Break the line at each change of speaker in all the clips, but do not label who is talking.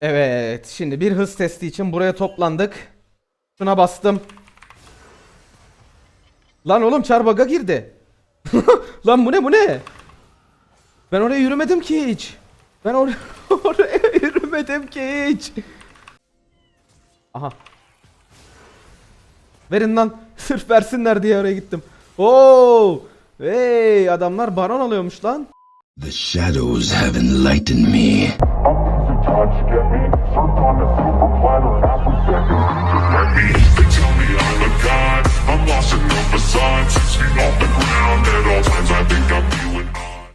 Evet, şimdi bir hız testi için buraya toplandık. Şuna bastım. Lan oğlum çarbaga girdi. Lan bu ne bu ne? Ben oraya yürümedim ki hiç. Ben oraya, oraya yürümedim ki hiç. Aha. Verin lan. Sırf versinler diye oraya gittim. Oo! Hey adamlar baron alıyormuş lan.
The shadows have enlightened me.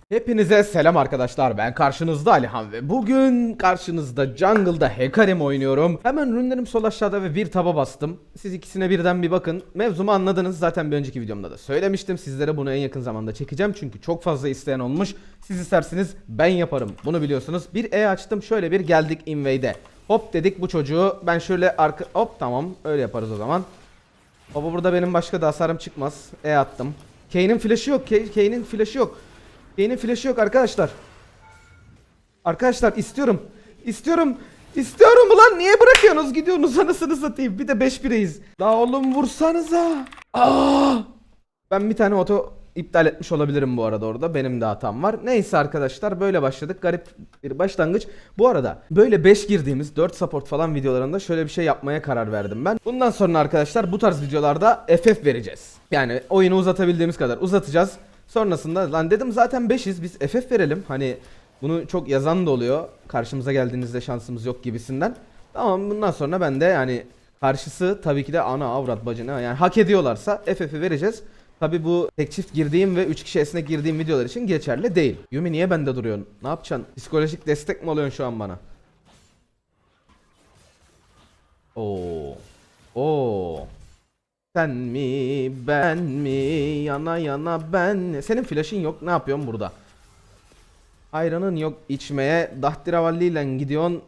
Hepinize selam arkadaşlar ben karşınızda Alihan ve bugün karşınızda Jungle'da Hekarim oynuyorum. Hemen ürünlerim sol aşağıda ve bir taba bastım. Siz ikisine birden bir bakın. Mevzumu anladınız zaten bir önceki videomda da söylemiştim. Sizlere bunu en yakın zamanda çekeceğim çünkü çok fazla isteyen olmuş. Siz isterseniz ben yaparım bunu biliyorsunuz. Bir E açtım şöyle bir geldik invade'e. Hop dedik bu çocuğu ben şöyle arka... Hop tamam öyle yaparız o zaman. Baba burada benim başka da hasarım çıkmaz. E attım. Kane'in flash'ı yok. Kane'in flash'ı yok. Kane'in flash'ı yok arkadaşlar. Arkadaşlar istiyorum. İstiyorum. İstiyorum ulan niye bırakıyorsunuz gidiyorsunuz anasını satayım. Bir de 5-1'eyiz. Daha oğlum vursanıza. Aa! Ben bir tane oto iptal etmiş olabilirim bu arada orada. Benim de hatam var. Neyse arkadaşlar böyle başladık. Garip bir başlangıç. Bu arada böyle 5 girdiğimiz 4 support falan videolarında şöyle bir şey yapmaya karar verdim ben. Bundan sonra arkadaşlar bu tarz videolarda FF vereceğiz. Yani oyunu uzatabildiğimiz kadar uzatacağız. Sonrasında lan dedim zaten 5'iz biz FF verelim. Hani bunu çok yazan da oluyor. Karşımıza geldiğinizde şansımız yok gibisinden. Tamam bundan sonra ben de yani karşısı tabii ki de ana avrat bacına yani hak ediyorlarsa FF'i vereceğiz. Tabi bu tek çift girdiğim ve 3 kişi esnek girdiğim videolar için geçerli değil. Yumi niye bende duruyorsun? Ne yapacaksın? Psikolojik destek mi oluyorsun şu an bana? Oo. Oo. Sen mi ben mi yana yana ben? Senin flash'ın yok ne yapıyorsun burada? Ayranın yok içmeye dahtiravalliyle gidiyorsun.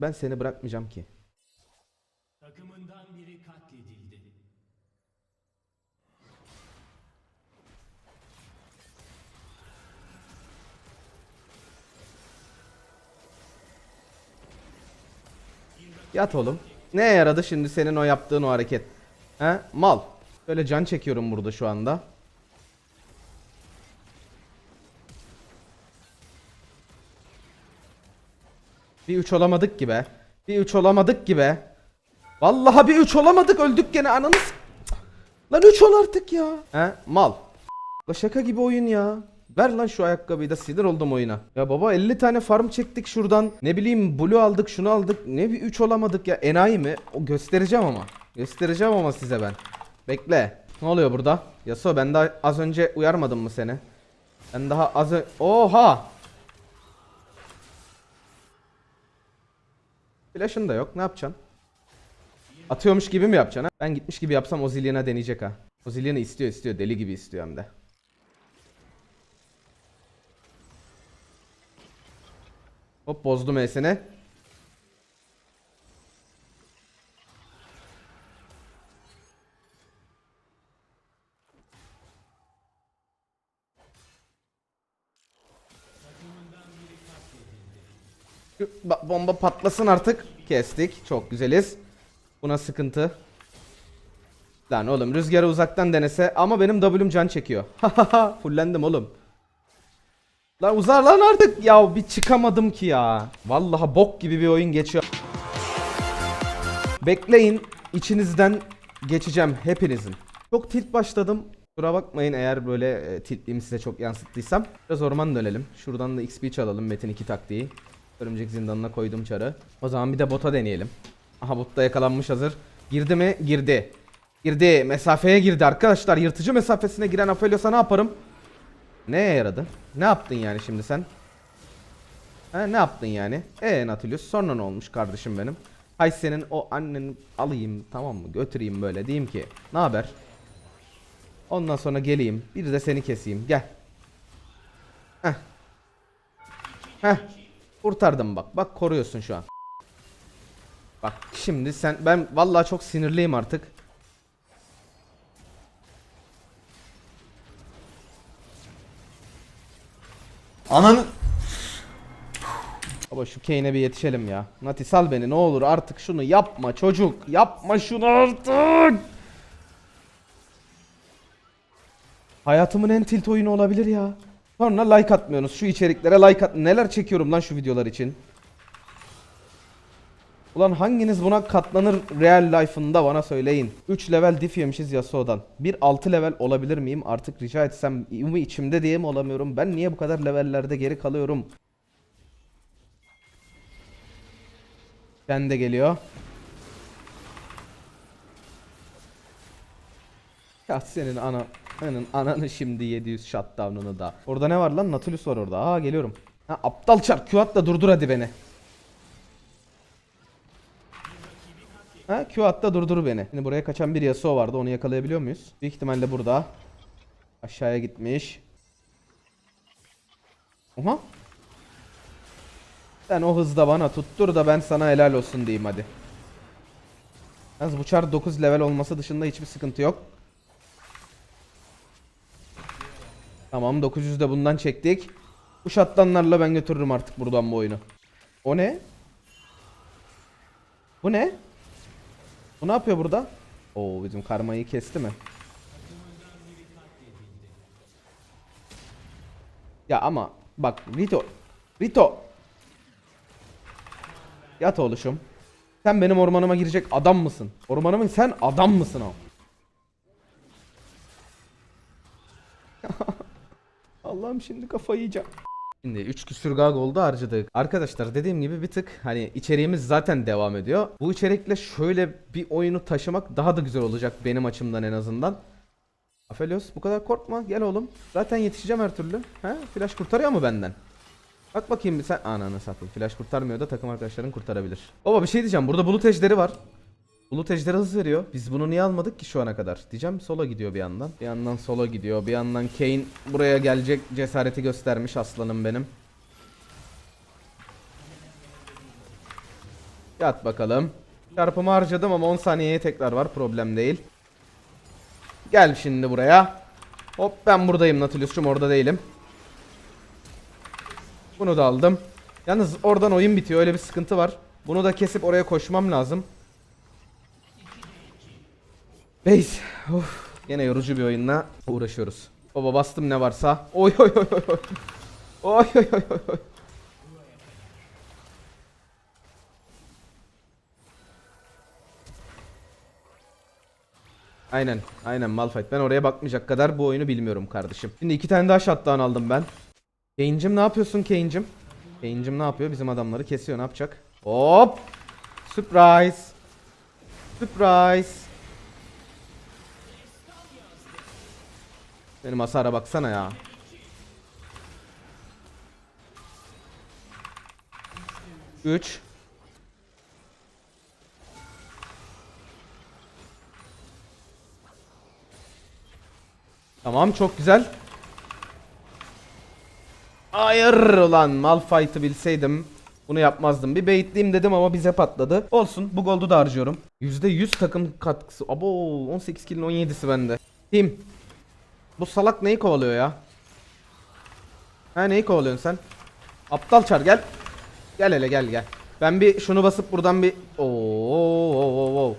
Ben seni bırakmayacağım ki. Yat oğlum. Ne yaradı şimdi senin o yaptığın o hareket? He? Mal. Böyle can çekiyorum burada şu anda. Bir 3 olamadık gibi. Bir 3 olamadık gibi. Vallahi bir 3 olamadık öldük gene ananız. Lan 3 ol artık ya. He? Mal. La şaka gibi oyun ya. Ver lan şu ayakkabıyı da sinir oldum oyuna. Ya baba 50 tane farm çektik şuradan. Ne bileyim blue aldık şunu aldık. Ne bir 3 olamadık ya. Enayi mi? O göstereceğim ama. Göstereceğim ama size ben. Bekle. Ne oluyor burada? Yasuo ben daha az önce uyarmadım mı seni? Ben daha az ö- Oha! Flash'ın da yok. Ne yapacaksın? Atıyormuş gibi mi yapacaksın ha? Ben gitmiş gibi yapsam o deneyecek ha. O istiyor istiyor. Deli gibi istiyor hem de. Hop bozdum E'sini. Bomba patlasın artık. Kestik. Çok güzeliz. Buna sıkıntı. Lan oğlum rüzgarı uzaktan denese ama benim W'm can çekiyor. Hahaha fullendim oğlum. Lan uzar lan artık. Ya bir çıkamadım ki ya. Vallahi bok gibi bir oyun geçiyor. Bekleyin. içinizden geçeceğim hepinizin. Çok tilt başladım. Kusura bakmayın eğer böyle e, tiltliğimi size çok yansıttıysam. Biraz orman dönelim. Şuradan da XP çalalım Metin 2 taktiği. Örümcek zindanına koydum çarı. O zaman bir de bota deneyelim. Aha bot da yakalanmış hazır. Girdi mi? Girdi. Girdi. Mesafeye girdi arkadaşlar. Yırtıcı mesafesine giren Aphelios'a ne yaparım? Neye yaradı? Ne yaptın yani şimdi sen? He ne yaptın yani? Eee Nautilus sonra ne olmuş kardeşim benim? Hay senin o anneni alayım tamam mı götüreyim böyle diyeyim ki ne haber? Ondan sonra geleyim bir de seni keseyim gel. Heh. Heh. Kurtardım bak bak koruyorsun şu an. Bak şimdi sen ben vallahi çok sinirliyim artık.
Ananı...
Baba şu Kane'e bir yetişelim ya. Nati sal beni ne olur artık şunu yapma çocuk. Yapma şunu artık. Hayatımın en tilt oyunu olabilir ya. Sonra like atmıyorsunuz. Şu içeriklere like at. Neler çekiyorum lan şu videolar için. Ulan hanginiz buna katlanır real life'ında bana söyleyin. 3 level diff yemişiz Yasuo'dan. Bir 6 level olabilir miyim? Artık rica etsem mi içimde diye mi olamıyorum? Ben niye bu kadar levellerde geri kalıyorum? Ben de geliyor. Ya senin ana senin ananı şimdi 700 shutdown'unu da. Orada ne var lan? Nautilus var orada. Aa geliyorum. Ha aptal çar Q at da durdur hadi beni. Ha Q at da durdur beni. Şimdi buraya kaçan bir Yasuo vardı. Onu yakalayabiliyor muyuz? Büyük ihtimalle burada. Aşağıya gitmiş. Oha. Sen o hızda bana tuttur da ben sana helal olsun diyeyim hadi. Yalnız bu çar 9 level olması dışında hiçbir sıkıntı yok. Tamam 900 de bundan çektik. Bu şatlanlarla ben götürürüm artık buradan bu oyunu. O ne? Bu ne? Bu ne yapıyor burada? Oo bizim karmayı kesti mi? Ya ama bak Rito. Rito. Yat oluşum. Sen benim ormanıma girecek adam mısın? Ormanıma sen adam mısın o? Allah'ım şimdi kafayı yiyeceğim. Şimdi 3 küsür gag oldu harcadık. Arkadaşlar dediğim gibi bir tık hani içeriğimiz zaten devam ediyor. Bu içerikle şöyle bir oyunu taşımak daha da güzel olacak benim açımdan en azından. Afelios bu kadar korkma gel oğlum. Zaten yetişeceğim her türlü. He? Flash kurtarıyor mu benden? Bak bakayım sen ananı satayım. Flash kurtarmıyor da takım arkadaşların kurtarabilir. Baba bir şey diyeceğim. Burada bulut ejderi var. Bulut ejderi hız veriyor. Biz bunu niye almadık ki şu ana kadar? Diyeceğim sola gidiyor bir yandan. Bir yandan sola gidiyor. Bir yandan Kane buraya gelecek cesareti göstermiş aslanım benim. Yat bakalım. Çarpımı harcadım ama 10 saniyeye tekrar var. Problem değil. Gel şimdi buraya. Hop ben buradayım Nautilus'cum orada değilim. Bunu da aldım. Yalnız oradan oyun bitiyor. Öyle bir sıkıntı var. Bunu da kesip oraya koşmam lazım. Base. Of. Yine yorucu bir oyunla uğraşıyoruz. Baba bastım ne varsa. Oy oy oy oy oy. Oy oy oy. Aynen, aynen Malphite. Ben oraya bakmayacak kadar bu oyunu bilmiyorum kardeşim. Şimdi iki tane daha shutdown aldım ben. Kane'cim ne yapıyorsun Kane'cim? Kane'cim ne yapıyor? Bizim adamları kesiyor. Ne yapacak? Hop! Surprise! Surprise! Benim hasara baksana ya. Üç. Tamam çok güzel. Hayır ulan Malphite'ı bilseydim bunu yapmazdım. Bir baitleyeyim dedim ama bize patladı. Olsun bu goldu da harcıyorum. %100 takım katkısı. Abo 18 kill'in 17'si bende. Team. Bu salak neyi kovalıyor ya? Ha neyi kovalıyorsun sen? Aptal çar gel. Gel hele gel gel. Ben bir şunu basıp buradan bir Oo, oo, oo.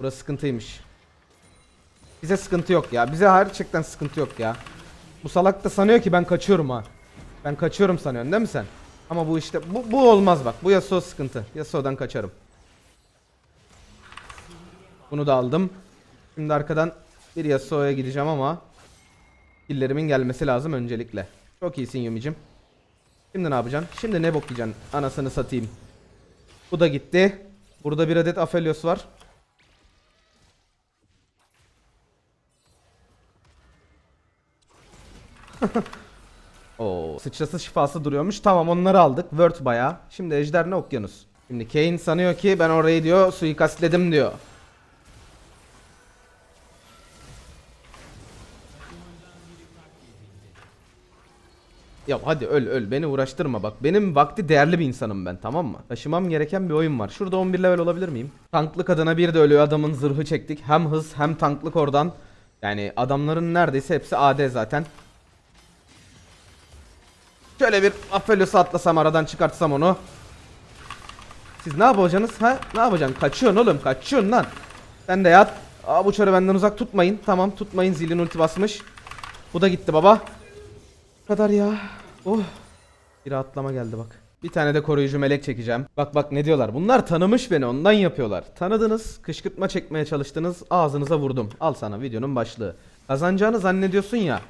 Burası sıkıntıymış. Bize sıkıntı yok ya. Bize gerçekten sıkıntı yok ya. Bu salak da sanıyor ki ben kaçıyorum ha. Ben kaçıyorum sanıyorsun değil mi sen? Ama bu işte bu, bu olmaz bak. Bu Yasuo sıkıntı. Yasuo'dan kaçarım. Bunu da aldım. Şimdi arkadan bir Yasuo'ya gideceğim ama killerimin gelmesi lazım öncelikle. Çok iyisin Yumi'cim. Şimdi ne yapacaksın? Şimdi ne bok yiyeceksin? Anasını satayım. Bu da gitti. Burada bir adet Aphelios var. Oo, sıçrası şifası duruyormuş. Tamam onları aldık. Word bayağı. Şimdi ejder ne okyanus? Şimdi Kane sanıyor ki ben orayı diyor suikastledim diyor. Ya hadi öl öl beni uğraştırma bak. Benim vakti değerli bir insanım ben tamam mı? Taşımam gereken bir oyun var. Şurada 11 level olabilir miyim? Tanklık adına bir de ölüyor adamın zırhı çektik. Hem hız hem tanklık oradan. Yani adamların neredeyse hepsi AD zaten. Şöyle bir Aphelios'u atlasam aradan çıkartsam onu. Siz ne yapacaksınız ha? Ne yapacaksın? Kaçıyorsun oğlum kaçıyorsun lan. Sen de yat. Aa bu çarı benden uzak tutmayın. Tamam tutmayın zilin ulti basmış. Bu da gitti baba. Bu kadar ya. Oh. Bir rahatlama geldi bak. Bir tane de koruyucu melek çekeceğim. Bak bak ne diyorlar. Bunlar tanımış beni ondan yapıyorlar. Tanıdınız, kışkırtma çekmeye çalıştınız, ağzınıza vurdum. Al sana videonun başlığı. Kazanacağını zannediyorsun ya.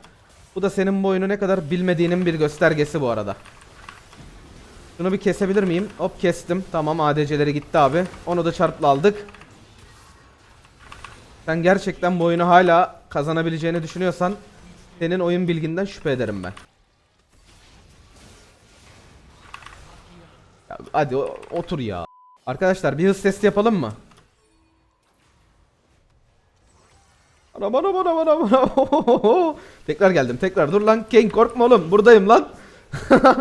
Bu da senin bu oyunu ne kadar bilmediğinin bir göstergesi bu arada. Şunu bir kesebilir miyim? Hop kestim. Tamam ADC'leri gitti abi. Onu da çarpla aldık. Sen gerçekten bu oyunu hala kazanabileceğini düşünüyorsan senin oyun bilginden şüphe ederim ben. Ya hadi otur ya. Arkadaşlar bir hız testi yapalım mı? Ana bana bana bana bana. tekrar geldim tekrar dur lan King korkma oğlum buradayım lan.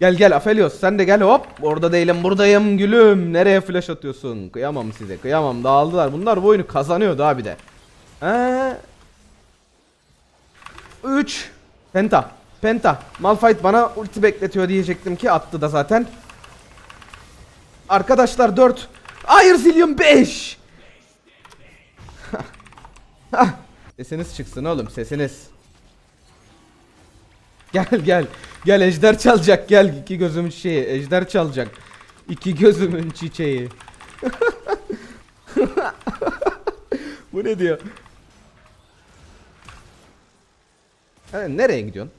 gel gel Aphelios sen de gel hop. Orada değilim buradayım gülüm. Nereye flash atıyorsun? Kıyamam size kıyamam dağıldılar. Bunlar bu oyunu kazanıyordu abi de. He. 3 Penta. Penta. Malphite bana ulti bekletiyor diyecektim ki attı da zaten. Arkadaşlar 4. Hayır Zillion 5. sesiniz çıksın oğlum sesiniz. Gel gel. Gel ejder çalacak gel. iki gözümün çiçeği. Ejder çalacak. İki gözümün çiçeği. Bu ne diyor? Ha, nereye gidiyorsun?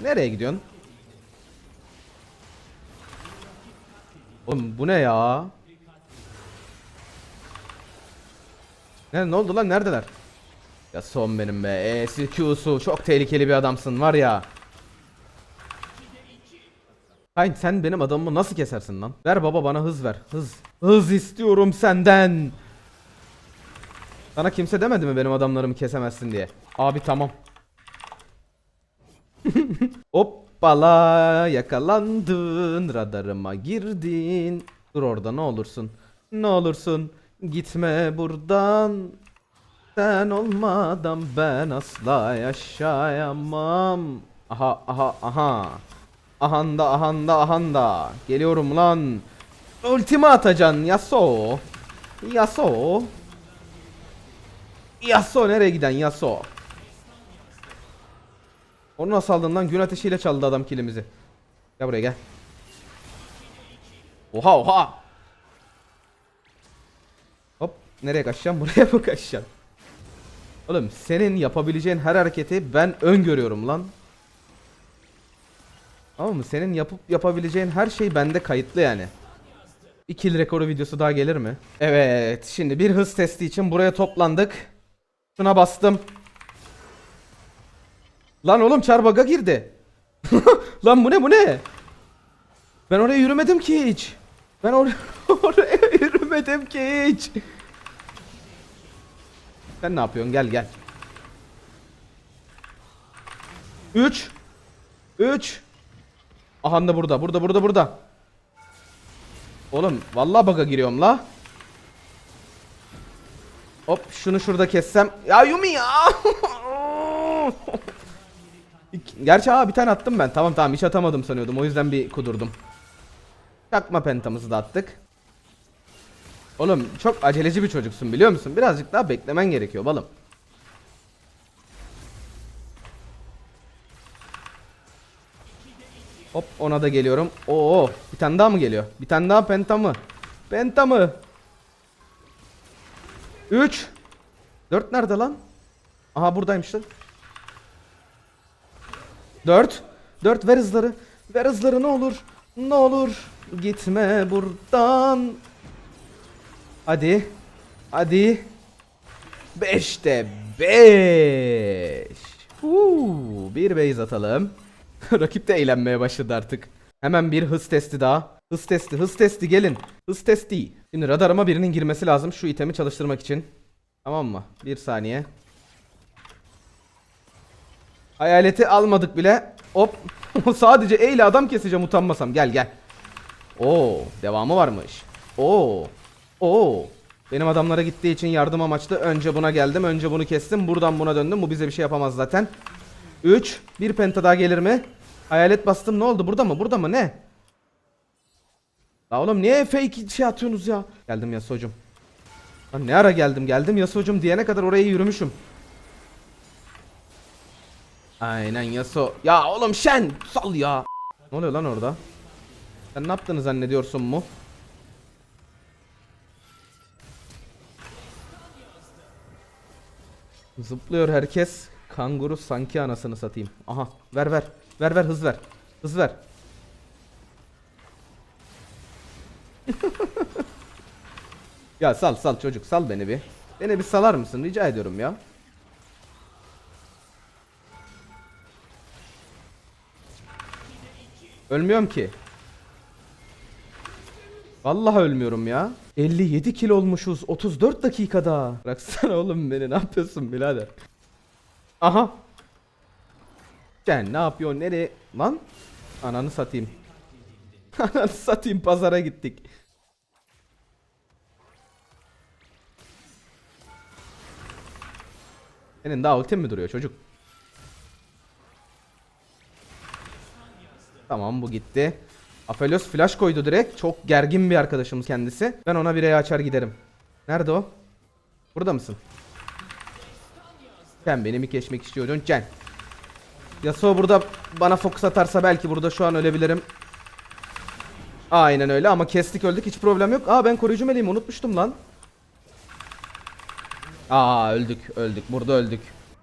Nereye gidiyorsun? Oğlum bu ne ya? Ne, ne oldu lan neredeler? Ya son benim be. E'si Q'su çok tehlikeli bir adamsın var ya. Hayır sen benim adamımı nasıl kesersin lan? Ver baba bana hız ver. Hız. Hız istiyorum senden. Sana kimse demedi mi benim adamlarımı kesemezsin diye? Abi tamam. Hoppala yakalandın radarıma girdin. Dur orada ne olursun Ne olursun. Gitme buradan. Sen olmadan ben asla yaşayamam. Aha aha aha. Ahanda ahanda ahanda. Geliyorum lan. Ultimi atacaksın Yasuo Yasuo Yasuo nereye giden Yasuo onu nasıl aldın lan? Gün ateşiyle çaldı adam kilimizi. Gel buraya gel. Oha oha. Hop nereye kaçacağım? Buraya mı kaçacağım? Oğlum senin yapabileceğin her hareketi ben öngörüyorum lan. Tamam mı? Senin yapıp yapabileceğin her şey bende kayıtlı yani. 2 rekoru videosu daha gelir mi? Evet, şimdi bir hız testi için buraya toplandık. Şuna bastım. Lan oğlum çarbaga girdi. Lan bu ne bu ne? Ben oraya yürümedim ki hiç. Ben oraya, oraya yürümedim ki hiç. Sen ne yapıyorsun? Gel gel. 3 3 Aha da burada. Burada burada burada. Oğlum vallahi baga giriyorum la. Hop şunu şurada kessem. Ya Yumi ya. Gerçi aa bir tane attım ben. Tamam tamam hiç atamadım sanıyordum. O yüzden bir kudurdum. Çakma pentamızı da attık. Oğlum çok aceleci bir çocuksun biliyor musun? Birazcık daha beklemen gerekiyor balım. Hop ona da geliyorum. Oo bir tane daha mı geliyor? Bir tane daha penta mı? Penta mı? 3 4 nerede lan? Aha buradaymış lan. 4 4 ver hızları. Ver hızları ne olur. Ne olur. Gitme buradan. Hadi. Hadi. 5'te 5. Uuu, bir base atalım. Rakip de eğlenmeye başladı artık. Hemen bir hız testi daha. Hız testi, hız testi gelin. Hız testi. Şimdi radarıma birinin girmesi lazım şu itemi çalıştırmak için. Tamam mı? Bir saniye. Hayaleti almadık bile. Hop. Sadece E ile adam keseceğim utanmasam. Gel gel. Oo, devamı varmış. Oo. Oo. Benim adamlara gittiği için yardım amaçlı. Önce buna geldim. Önce bunu kestim. Buradan buna döndüm. Bu bize bir şey yapamaz zaten. 3. Bir penta daha gelir mi? Hayalet bastım ne oldu? Burada mı? Burada mı? Ne? La oğlum niye fake şey atıyorsunuz ya? Geldim Yasuo'cum. Lan ne ara geldim? Geldim Yasuo'cum diyene kadar oraya yürümüşüm. Aynen Yasuo. Ya oğlum Shen sal ya. Ne oluyor lan orada? Sen ne yaptığını zannediyorsun mu? Zıplıyor herkes. Kanguru sanki anasını satayım. Aha ver ver. Ver ver hız ver. Hız ver. ya sal sal çocuk sal beni bir. Beni bir salar mısın rica ediyorum ya. Ölmüyorum ki. Vallahi ölmüyorum ya. 57 kilo olmuşuz 34 dakikada. Bıraksana oğlum beni ne yapıyorsun birader? Aha. Sen ne yapıyorsun nereye? Lan. Ananı satayım. Ananı satayım pazara gittik. Senin daha ultin mi duruyor çocuk? Tamam bu gitti. Aphelios flash koydu direkt. Çok gergin bir arkadaşımız kendisi. Ben ona bir açar giderim. Nerede o? Burada mısın? Sen beni mi geçmek istiyordun Cen? Yasuo burada bana fokus atarsa belki burada şu an ölebilirim. Aynen öyle ama kestik öldük hiç problem yok. Aa ben koruyucu meleğimi unutmuştum lan. Aa öldük öldük burada öldük.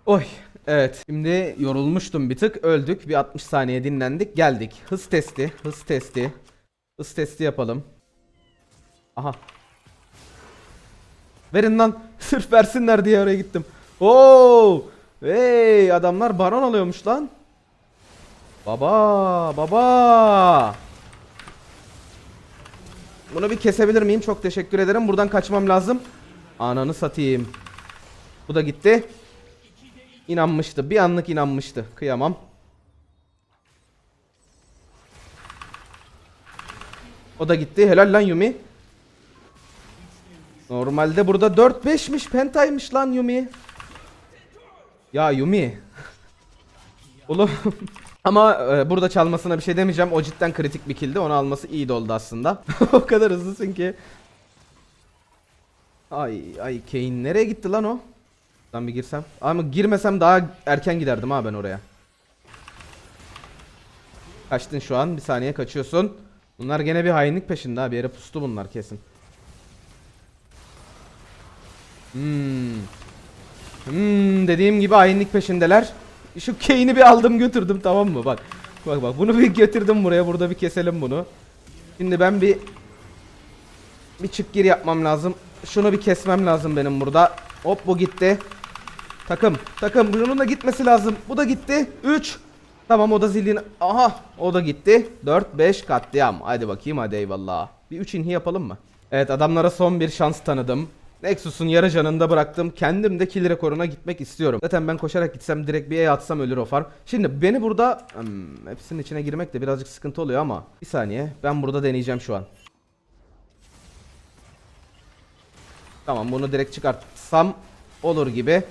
Oy evet şimdi yorulmuştum bir tık öldük bir 60 saniye dinlendik geldik. Hız testi hız testi. Hız testi yapalım. Aha. Verin lan sırf versinler diye oraya gittim. Oo! Hey adamlar baron alıyormuş lan. Baba baba. Bunu bir kesebilir miyim? Çok teşekkür ederim. Buradan kaçmam lazım. Ananı satayım. Bu da gitti. İnanmıştı. Bir anlık inanmıştı. Kıyamam. O da gitti. Helal lan Yumi. Normalde burada 4-5'miş. Pentaymış lan Yumi. Ya Yumi. Oğlum. Ama e, burada çalmasına bir şey demeyeceğim. O cidden kritik bir killdi. Onu alması iyi de oldu aslında. o kadar hızlısın ki. Ay ay Kane nereye gitti lan o? Lan bir girsem. Ama girmesem daha erken giderdim ha ben oraya. Kaçtın şu an. Bir saniye kaçıyorsun. Bunlar gene bir hainlik peşinde ha. Bir yere pustu bunlar kesin. Hmm. Hmm, dediğim gibi hainlik peşindeler. Şu Kane'i bir aldım götürdüm tamam mı? Bak. Bak bak bunu bir getirdim buraya. Burada bir keselim bunu. Şimdi ben bir bir çık gir yapmam lazım. Şunu bir kesmem lazım benim burada. Hop bu gitti. Takım. Takım. Bunun da gitmesi lazım. Bu da gitti. 3. Tamam o da zilin. Aha. O da gitti. 4 5 katliam. Hadi bakayım hadi eyvallah. Bir 3 inhi yapalım mı? Evet adamlara son bir şans tanıdım. Nexus'un yarı canında bıraktım. Kendim de kill rekoruna gitmek istiyorum. Zaten ben koşarak gitsem direkt bir E atsam ölür o farm. Şimdi beni burada hmm, hepsinin içine girmek de birazcık sıkıntı oluyor ama bir saniye. Ben burada deneyeceğim şu an. Tamam bunu direkt çıkartsam olur gibi.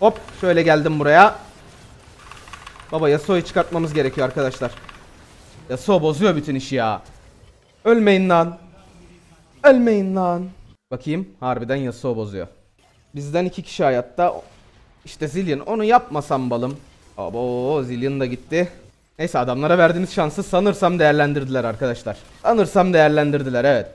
Hop şöyle geldim buraya. Baba Yasuo'yu çıkartmamız gerekiyor arkadaşlar. Yasuo bozuyor bütün işi ya. Ölmeyin lan. Ölmeyin lan. Bakayım harbiden Yasuo bozuyor. Bizden iki kişi hayatta. İşte Zillion onu yapmasam balım. Abo Zillion da gitti. Neyse adamlara verdiğimiz şansı sanırsam değerlendirdiler arkadaşlar. Sanırsam değerlendirdiler evet.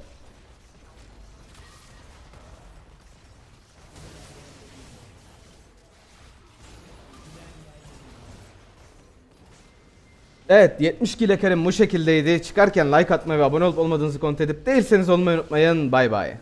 Evet 70 kilokarım bu şekildeydi. Çıkarken like atmayı ve abone olup olmadığınızı kontrol edip değilseniz olmayı unutmayın. Bay bay.